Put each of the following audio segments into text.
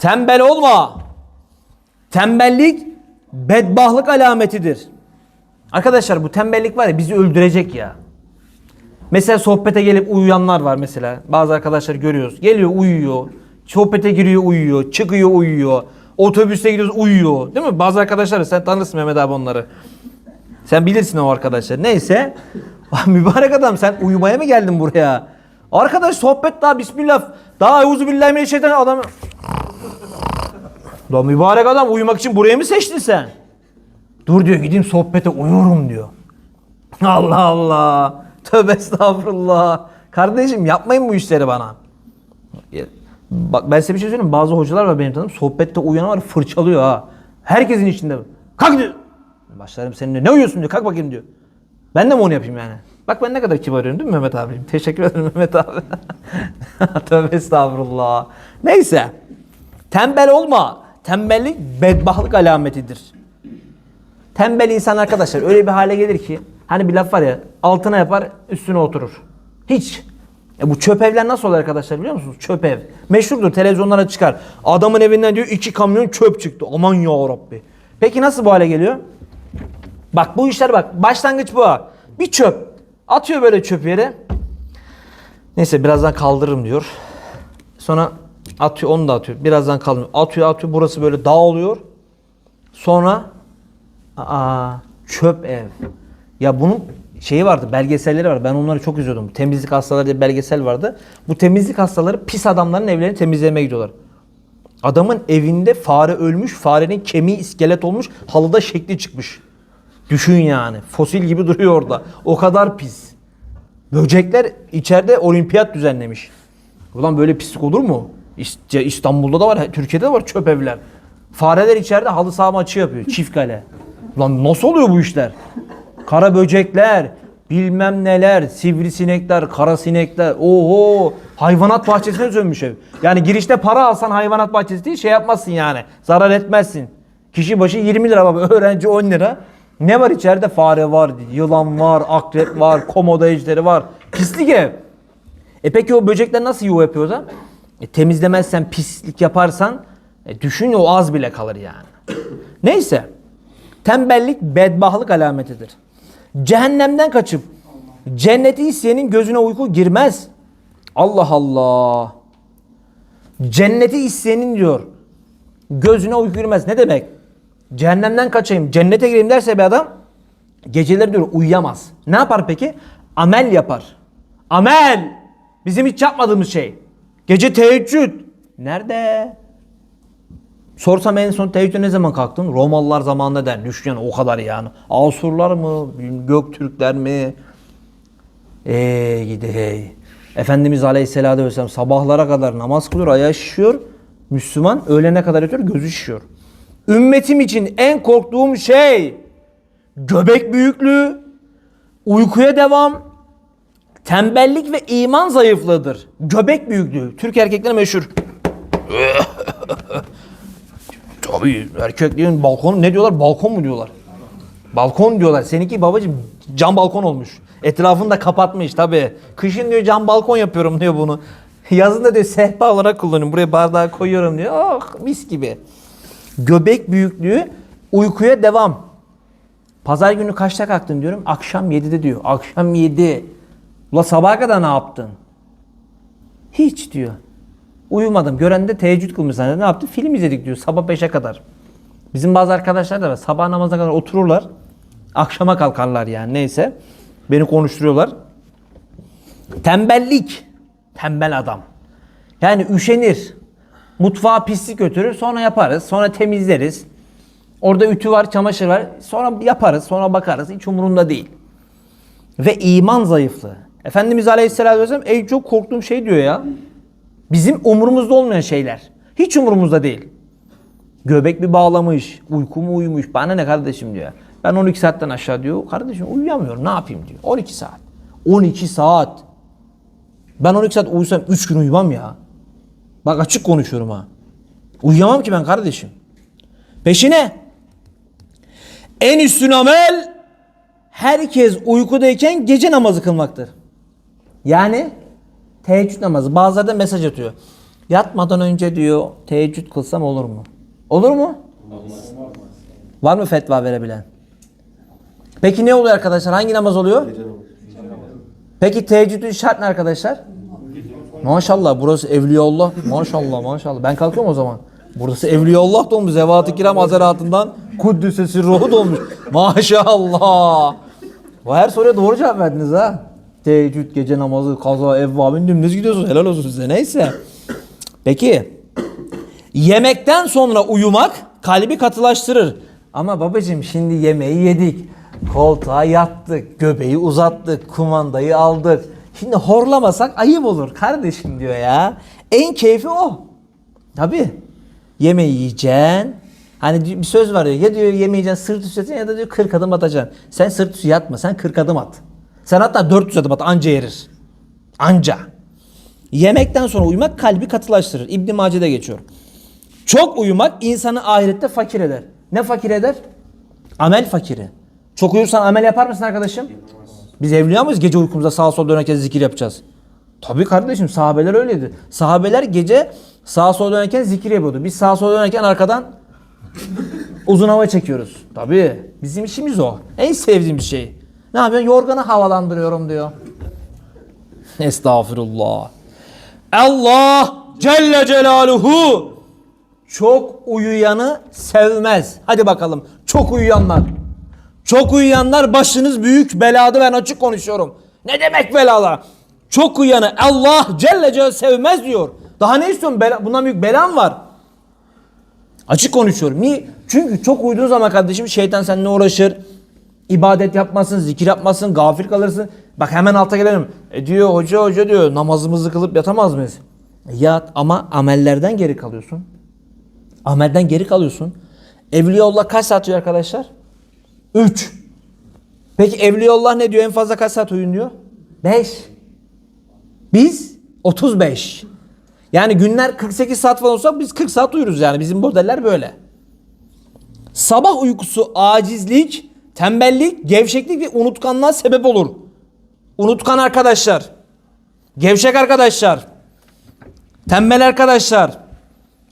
Tembel olma. Tembellik bedbahlık alametidir. Arkadaşlar bu tembellik var ya bizi öldürecek ya. Mesela sohbete gelip uyuyanlar var mesela. Bazı arkadaşlar görüyoruz. Geliyor uyuyor. Sohbete giriyor uyuyor. Çıkıyor uyuyor. Otobüste gidiyoruz uyuyor. Değil mi? Bazı arkadaşlar sen tanırsın Mehmet abi onları. Sen bilirsin o arkadaşlar. Neyse. Mübarek adam sen uyumaya mı geldin buraya? Arkadaş sohbet daha bismillah. Daha euzu billahi adam. Lan mübarek adam uyumak için buraya mı seçtin sen? Dur diyor gideyim sohbete uyurum diyor. Allah Allah. Tövbe estağfurullah. Kardeşim yapmayın bu işleri bana. Bak ben size bir şey söyleyeyim? Bazı hocalar var benim tanıdığım. Sohbette uyuyan var fırçalıyor ha. Herkesin içinde. Kalk diyor. Başlarım seninle. Ne uyuyorsun diyor. Kalk bakayım diyor. Ben de mi onu yapayım yani? Bak ben ne kadar kibarıyorum değil mi Mehmet abim? Teşekkür ederim Mehmet abi. Tövbe estağfurullah. Neyse. Tembel olma. Tembellik bedbahtlık alametidir. Tembel insan arkadaşlar öyle bir hale gelir ki hani bir laf var ya altına yapar üstüne oturur. Hiç. E bu çöp evler nasıl olur arkadaşlar biliyor musunuz? Çöp ev. Meşhurdur televizyonlara çıkar. Adamın evinden diyor iki kamyon çöp çıktı. Aman ya Rabbi. Peki nasıl bu hale geliyor? Bak bu işler bak başlangıç bu. Bir çöp. Atıyor böyle çöp yere. Neyse birazdan kaldırırım diyor. Sonra atıyor onu da atıyor. Birazdan kaldırıyor. Atıyor atıyor burası böyle dağılıyor. Sonra Aa, çöp ev. Ya bunun şeyi vardı, belgeselleri var. Ben onları çok izliyordum. Temizlik hastaları diye belgesel vardı. Bu temizlik hastaları pis adamların evlerini temizlemeye gidiyorlar. Adamın evinde fare ölmüş, farenin kemiği iskelet olmuş, halıda şekli çıkmış. Düşün yani. Fosil gibi duruyor orada. O kadar pis. Böcekler içeride olimpiyat düzenlemiş. Ulan böyle pislik olur mu? İst- İstanbul'da da var, Türkiye'de de var çöp evler. Fareler içeride halı saha maçı yapıyor. Çift kale. Ulan nasıl oluyor bu işler? Kara böcekler, bilmem neler, sivrisinekler, kara sinekler. Oho! Hayvanat bahçesine dönmüş ev. Yani girişte para alsan hayvanat bahçesi değil şey yapmazsın yani. Zarar etmezsin. Kişi başı 20 lira baba. Öğrenci 10 lira. Ne var içeride? Fare var, yılan var, akrep var, komodo ejderi var. Pislik ev. E peki o böcekler nasıl yuva yapıyor da? E, temizlemezsen, pislik yaparsan e, düşün o az bile kalır yani. Neyse. Tembellik bedbahlık alametidir. Cehennemden kaçıp cenneti isteyenin gözüne uyku girmez. Allah Allah. Cenneti isteyenin diyor. Gözüne uyku girmez. Ne demek? Cehennemden kaçayım, cennete gireyim derse bir adam geceleri diyor uyuyamaz. Ne yapar peki? Amel yapar. Amel. Bizim hiç yapmadığımız şey. Gece teheccüd. Nerede? Sorsam en son teheccüde ne zaman kalktın? Romalılar zamanında der. Düşün o kadar yani. Asurlar mı? Göktürkler mi? Ey gidi hey. Efendimiz Aleyhisselatü Vesselam sabahlara kadar namaz kılıyor, ayağı şişiyor. Müslüman öğlene kadar yatıyor, gözü şişiyor. Ümmetim için en korktuğum şey göbek büyüklüğü, uykuya devam, tembellik ve iman zayıflığıdır. Göbek büyüklüğü. Türk erkekleri meşhur. Tabii erkeklerin balkonu ne diyorlar? Balkon mu diyorlar? Balkon diyorlar. Seninki babacığım cam balkon olmuş. Etrafını da kapatmış tabii. Kışın diyor cam balkon yapıyorum diyor bunu. Yazın da diyor sehpa olarak kullanıyorum. Buraya bardağı koyuyorum diyor. Oh mis gibi. Göbek büyüklüğü uykuya devam. Pazar günü kaçta kalktın diyorum. Akşam 7'de diyor. Akşam 7. Ula sabaha kadar ne yaptın? Hiç diyor. Uyumadım. Gören de teheccüd kılmış zannediyor. Ne yaptı? Film izledik diyor sabah 5'e kadar. Bizim bazı arkadaşlar da var. Sabah namazına kadar otururlar. Akşama kalkarlar yani neyse. Beni konuşturuyorlar. Tembellik. Tembel adam. Yani üşenir. Mutfağa pislik götürür. Sonra yaparız. Sonra temizleriz. Orada ütü var, çamaşır var. Sonra yaparız. Sonra bakarız. Hiç umurunda değil. Ve iman zayıflığı. Efendimiz Aleyhisselatü Vesselam en çok korktuğum şey diyor ya. Bizim umurumuzda olmayan şeyler. Hiç umurumuzda değil. Göbek bir bağlamış, uyku mu uyumuş, bana ne kardeşim diyor. Ben 12 saatten aşağı diyor, kardeşim uyuyamıyorum ne yapayım diyor. 12 saat. 12 saat. Ben 12 saat uyusam 3 gün uyumam ya. Bak açık konuşuyorum ha. Uyuyamam ki ben kardeşim. Peşine. En üstün amel herkes uykudayken gece namazı kılmaktır. Yani teheccüd namazı. Bazıları da mesaj atıyor. Yatmadan önce diyor teheccüd kılsam olur mu? Olur mu? Var mı fetva verebilen? Peki ne oluyor arkadaşlar? Hangi namaz oluyor? Peki teheccüdün şart ne arkadaşlar? Maşallah burası Evliyaullah. Maşallah maşallah. Ben kalkıyorum o zaman. Burası Evliyaullah dolmuş. Zevat-ı Kiram Hazaratından Kuddüs'esi ruhu dolmuş. Maşallah. Her soruya doğru cevap verdiniz ha. Teheccüd, gece namazı, kaza, evvabin dümdüz gidiyorsunuz. Helal olsun size. Neyse. Peki. Yemekten sonra uyumak kalbi katılaştırır. Ama babacığım şimdi yemeği yedik. Koltuğa yattık. Göbeği uzattık. Kumandayı aldık. Şimdi horlamasak ayıp olur kardeşim diyor ya. En keyfi o. Tabii. Yemeği yiyeceksin. Hani bir söz var ya, ya diyor yemeği yiyeceksin sırt üstü ya da diyor 40 adım atacaksın. Sen sırt üstü yatma sen 40 adım at. Sen hatta 400 adım at anca yerir. Anca. Yemekten sonra uyumak kalbi katılaştırır. İbn Mace'de geçiyor. Çok uyumak insanı ahirette fakir eder. Ne fakir eder? Amel fakiri. Çok uyursan amel yapar mısın arkadaşım? Biz evliya mıyız gece uykumuzda sağa sola dönerken zikir yapacağız? Tabii kardeşim sahabeler öyleydi. Sahabeler gece sağa sola dönerken zikir yapıyordu. Biz sağa sola dönerken arkadan uzun hava çekiyoruz. Tabii bizim işimiz o. En sevdiğim şey. Ne yapıyorsun? Yorganı havalandırıyorum diyor. Estağfirullah. Allah Celle Celaluhu çok uyuyanı sevmez. Hadi bakalım. Çok uyuyanlar. Çok uyuyanlar başınız büyük belada ben açık konuşuyorum. Ne demek belada? Çok uyanı Allah Celle Celaluhu sevmez diyor. Daha ne istiyorsun? Bela, bundan büyük belan var. Açık konuşuyorum. Niye? Çünkü çok uyuduğun zaman kardeşim şeytan seninle uğraşır. İbadet yapmasın, zikir yapmasın, gafil kalırsın. Bak hemen alta gelelim. E diyor hoca hoca diyor namazımızı kılıp yatamaz mıyız? E yat ama amellerden geri kalıyorsun. Amelden geri kalıyorsun. Evliyaullah kaç saat uyuyor arkadaşlar? 3. Peki Evliyaullah ne diyor? En fazla kaç saat uyuyun diyor? 5. Biz 35. Yani günler 48 saat falan olsa biz 40 saat uyuruz yani. Bizim modeller böyle. Sabah uykusu acizlik, tembellik, gevşeklik ve unutkanlığa sebep olur. Unutkan arkadaşlar. Gevşek arkadaşlar. Tembel arkadaşlar.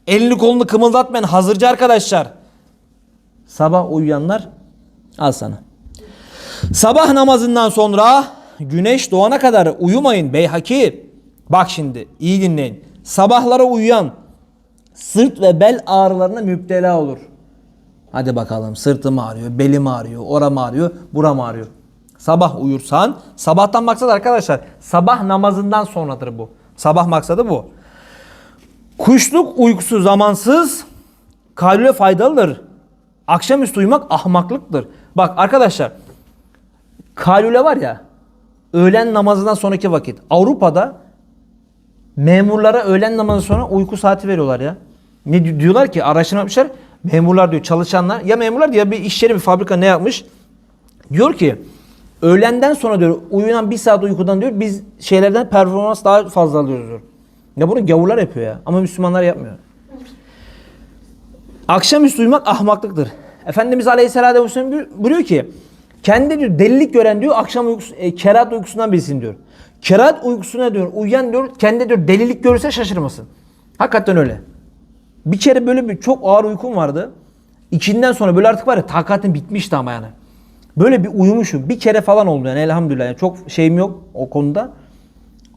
Elini kolunu kımıldatmayan hazırcı arkadaşlar. Sabah uyuyanlar al sana. Sabah namazından sonra güneş doğana kadar uyumayın beyhaki. Bak şimdi iyi dinleyin. Sabahlara uyuyan sırt ve bel ağrılarına müptela olur. Hadi bakalım sırtım ağrıyor, belim ağrıyor, oram ağrıyor, buram ağrıyor. Sabah uyursan, sabahtan maksat arkadaşlar sabah namazından sonradır bu. Sabah maksadı bu. Kuşluk uykusu zamansız, kalbe faydalıdır. Akşamüstü uyumak ahmaklıktır. Bak arkadaşlar, kalüle var ya, öğlen namazından sonraki vakit. Avrupa'da memurlara öğlen namazı sonra uyku saati veriyorlar ya. Ne di- diyorlar ki araştırma yapmışlar. Memurlar diyor çalışanlar ya memurlar diyor bir iş yeri bir fabrika ne yapmış? Diyor ki öğlenden sonra diyor uyunan bir saat uykudan diyor biz şeylerden performans daha fazla alıyoruz diyor. Ya bunu gavurlar yapıyor ya ama Müslümanlar yapmıyor. Akşamüstü uyumak ahmaklıktır. Efendimiz Aleyhisselatü Vesselam buyur- buyuruyor ki kendi diyor delilik gören diyor akşam uykusu, e, kerat uykusundan bilsin diyor. Kerat uykusuna diyor uyuyan diyor kendi diyor delilik görürse şaşırmasın. Hakikaten öyle. Bir kere böyle bir çok ağır uykum vardı. İkinden sonra böyle artık var ya takatim bitmişti ama yani. Böyle bir uyumuşum. Bir kere falan oldu yani elhamdülillah. Yani çok şeyim yok o konuda.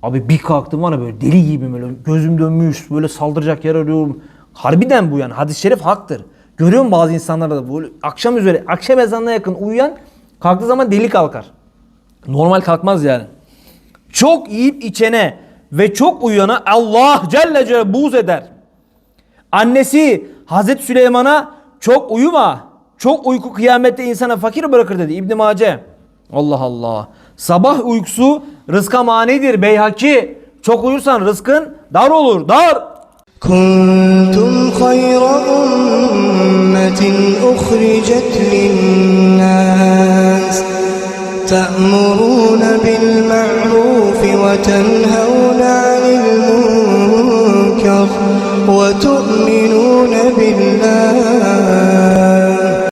Abi bir kalktım ya böyle deli gibi böyle gözüm dönmüş böyle saldıracak yer arıyorum. Harbiden bu yani hadis-i şerif haktır. Görüyorum bazı insanlarda da böyle akşam üzeri akşam ezanına yakın uyuyan kalktığı zaman deli kalkar. Normal kalkmaz yani. Çok yiyip içene ve çok uyuyana Allah Celle Celle buğz eder. Annesi Hazreti Süleyman'a çok uyuma. Çok uyku kıyamette insana fakir bırakır dedi İbn Mace. Allah Allah. Sabah uykusu rızka manidir Beyhaki. Çok uyursan rızkın dar olur. Dar. Kuntum hayra ummetin uhricet linnas. Te'murun bil ma'ruf ve tenhevna وتؤمنون بالله.